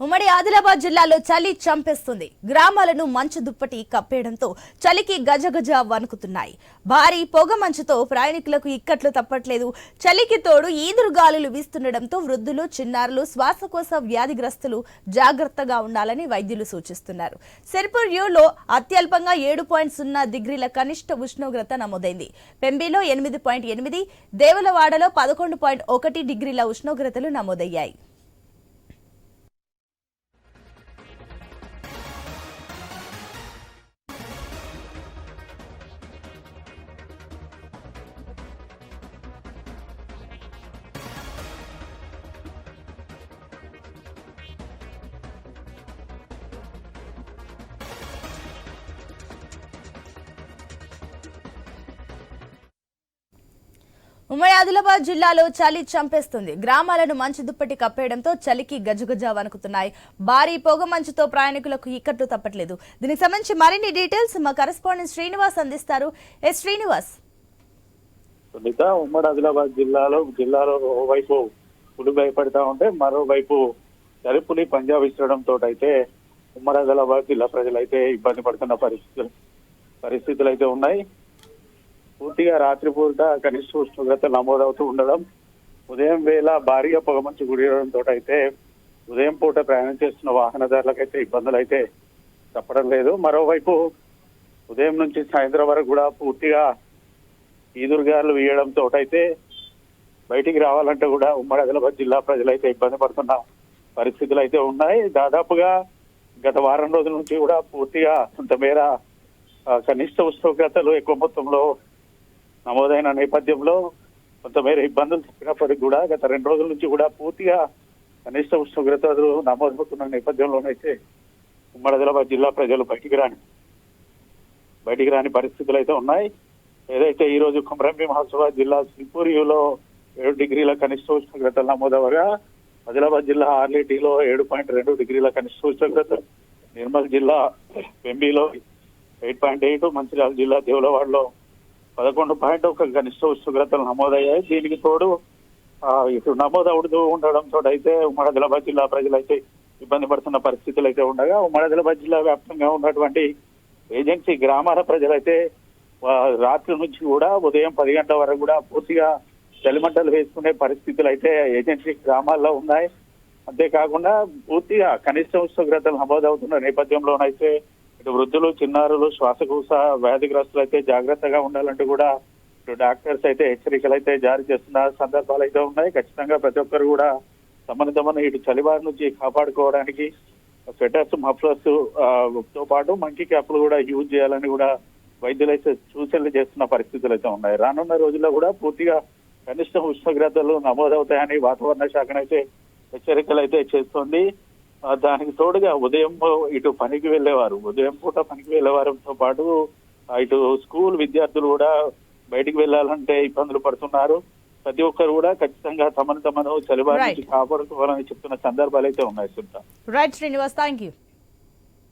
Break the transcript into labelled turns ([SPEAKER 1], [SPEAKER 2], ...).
[SPEAKER 1] ఉమ్మడి ఆదిలాబాద్ జిల్లాలో చలి చంపేస్తుంది. గ్రామాలను మంచు దుప్పటి కప్పేయడంతో చలికి గజగజ వణుకుతున్నాయి. భారీ పొగ మంచుతో ప్రయాణికులకు ఇక్కట్లు తప్పట్లేదు. చలికి తోడు ఈదురు గాలులు వీస్తుండటంతో వృద్ధులు చిన్నారులు శ్వాసకోశ వ్యాధిగ్రస్తులు జాగ్రత్తగా ఉండాలని వైద్యులు సూచిస్తున్నారు. సిర్పూర్ యూలో అత్యల్పంగా ఏడు పాయింట్ సున్నా డిగ్రీల కనిష్ట ఉష్ణోగ్రత నమోదైంది. పెంబిలో ఎనిమిది పాయింట్ ఎనిమిది దేవలవాడలో పదకొండు పాయింట్ ఒకటి డిగ్రీల ఉష్ణోగ్రతలు నమోదయ్యాయి. ఉమ్మడి ఆదిలాబాద్ జిల్లాలో చలి చంపేస్తుంది. గ్రామాలను మంచు దుప్పటి కప్పేయడంతో చలికి గజగజ వణుకుతున్నాయి. భారీ పొగ మంచుతో ప్రయాణికులకు ఇక్కట్లు తప్పట్లేదు. దీనికి సంబంధించి మరిన్ని డీటెయిల్స్ మా కరెస్పాండెంట్ శ్రీనివాస్ అందిస్తారు. ఎస్ శ్రీనివాస్.
[SPEAKER 2] సునీత ఉమ్మడి ఆదిలాబాద్ జిల్లాలో జిల్లాలో ఓవైపు పులి భయపడతా ఉంటే మరోవైపు చలిపులి పంజాబ్ ఇచ్చడంతో అయితే ఉమ్మడి ఆదిలాబాద్ జిల్లా ప్రజలైతే ఇబ్బంది పడుతున్న పరిస్థితులు పరిస్థితులు అయితే ఉన్నాయి. పూర్తిగా రాత్రిపూట కనిష్ట ఉష్ణోగ్రత నమోదవుతూ ఉండడం ఉదయం వేళ భారీగా పొగమంచు గుడియడంతో అయితే ఉదయం పూట ప్రయాణం చేస్తున్న వాహనదారులకైతే ఇబ్బందులు అయితే తప్పడం లేదు. మరోవైపు ఉదయం నుంచి సాయంత్రం వరకు కూడా పూర్తిగా ఈదురుగాలు వేయడంతో అయితే బయటికి రావాలంటే కూడా ఉమ్మడి ఆదిలాబాద్ జిల్లా ప్రజలైతే ఇబ్బంది పడుతున్న పరిస్థితులు అయితే ఉన్నాయి. దాదాపుగా గత వారం రోజుల నుంచి కూడా పూర్తిగా కొంతమేర కనిష్ట ఉష్ణోగ్రతలు ఎక్కువ మొత్తంలో నమోదైన నేపథ్యంలో కొంతమేర ఇబ్బందులు చెప్పినప్పటికి కూడా గత రెండు రోజుల నుంచి కూడా పూర్తిగా కనిష్ట ఉష్ణోగ్రతలు నమోదవుతున్న నేపథ్యంలోనైతే ఉమ్మడి ఆదిలాబాద్ జిల్లా ప్రజలు బయటికి రాని బయటికి రాని పరిస్థితులు అయితే ఉన్నాయి. ఏదైతే ఈ రోజు కుమరంభీం మహోత్సవాబాద్ జిల్లా సింపూరియులో ఏడు డిగ్రీల కనిష్ట ఉష్ణోగ్రతలు నమోదవగా ఆదిలాబాద్ జిల్లా ఆర్లీటీలో ఏడు పాయింట్ రెండు డిగ్రీల కనిష్ట ఉష్ణోగ్రత నిర్మల్ జిల్లా వెంబీలో ఎయిట్ పాయింట్ ఎయిట్ మంచిర్యాల జిల్లా దేవులవాడలో పదకొండు పాయింట్ ఒక కనిష్ట ఉష్ణోగ్రతలు నమోదయ్యాయి. దీనికి తోడు ఇప్పుడు ఇటు నమోదవుతూ ఉండడంతో అయితే ఉమ్మడి ఆదిలాబాద్ జిల్లా ప్రజలైతే ఇబ్బంది పడుతున్న పరిస్థితులు అయితే ఉండగా ఉమ్మడి ఆదిలాబాద్ జిల్లా వ్యాప్తంగా ఉన్నటువంటి ఏజెన్సీ గ్రామాల ప్రజలైతే రాత్రి నుంచి కూడా ఉదయం పది గంటల వరకు కూడా పూర్తిగా చలిమంటలు వేసుకునే పరిస్థితులు అయితే ఏజెన్సీ గ్రామాల్లో ఉన్నాయి. అంతేకాకుండా పూర్తిగా కనిష్ట ఉష్ణోగ్రతలు నమోదవుతున్న నేపథ్యంలోనైతే ఇటు వృద్ధులు చిన్నారులు శ్వాసకోశ వ్యాధిగ్రస్తులు అయితే జాగ్రత్తగా ఉండాలంటూ కూడా ఇటు డాక్టర్స్ అయితే హెచ్చరికలు అయితే జారీ చేస్తున్న సందర్భాలు అయితే ఉన్నాయి. ఖచ్చితంగా ప్రతి ఒక్కరు కూడా తమను తమను ఇటు చలివారి నుంచి కాపాడుకోవడానికి స్వెటర్స్ మఫ్లర్స్తో పాటు మంకీ క్యాప్లు కూడా యూజ్ చేయాలని కూడా వైద్యులైతే సూచనలు చేస్తున్న పరిస్థితులు అయితే ఉన్నాయి. రానున్న రోజుల్లో కూడా పూర్తిగా కనిష్ట ఉష్ణోగ్రతలు నమోదవుతాయని వాతావరణ శాఖనైతే హెచ్చరికలు అయితే చేస్తోంది. దానికి తోడుగా ఉదయం ఇటు పనికి వెళ్ళేవారు. ఉదయం పూట పనికి వెళ్ళేవారితో పాటు ఇటు స్కూల్ విద్యార్థులు కూడా బయటికి వెళ్ళాలంటే ఇబ్బందులు పడుతున్నారు. ప్రతి ఒక్కరు కూడా ఖచ్చితంగా తమను తమను చలిబారి నుంచి. కాపాడుకోవాలని చెప్తున్న సందర్భాలు అయితే ఉన్నాయి
[SPEAKER 1] రైట్ శ్రీనివాస్ థ్యాంక్ యూ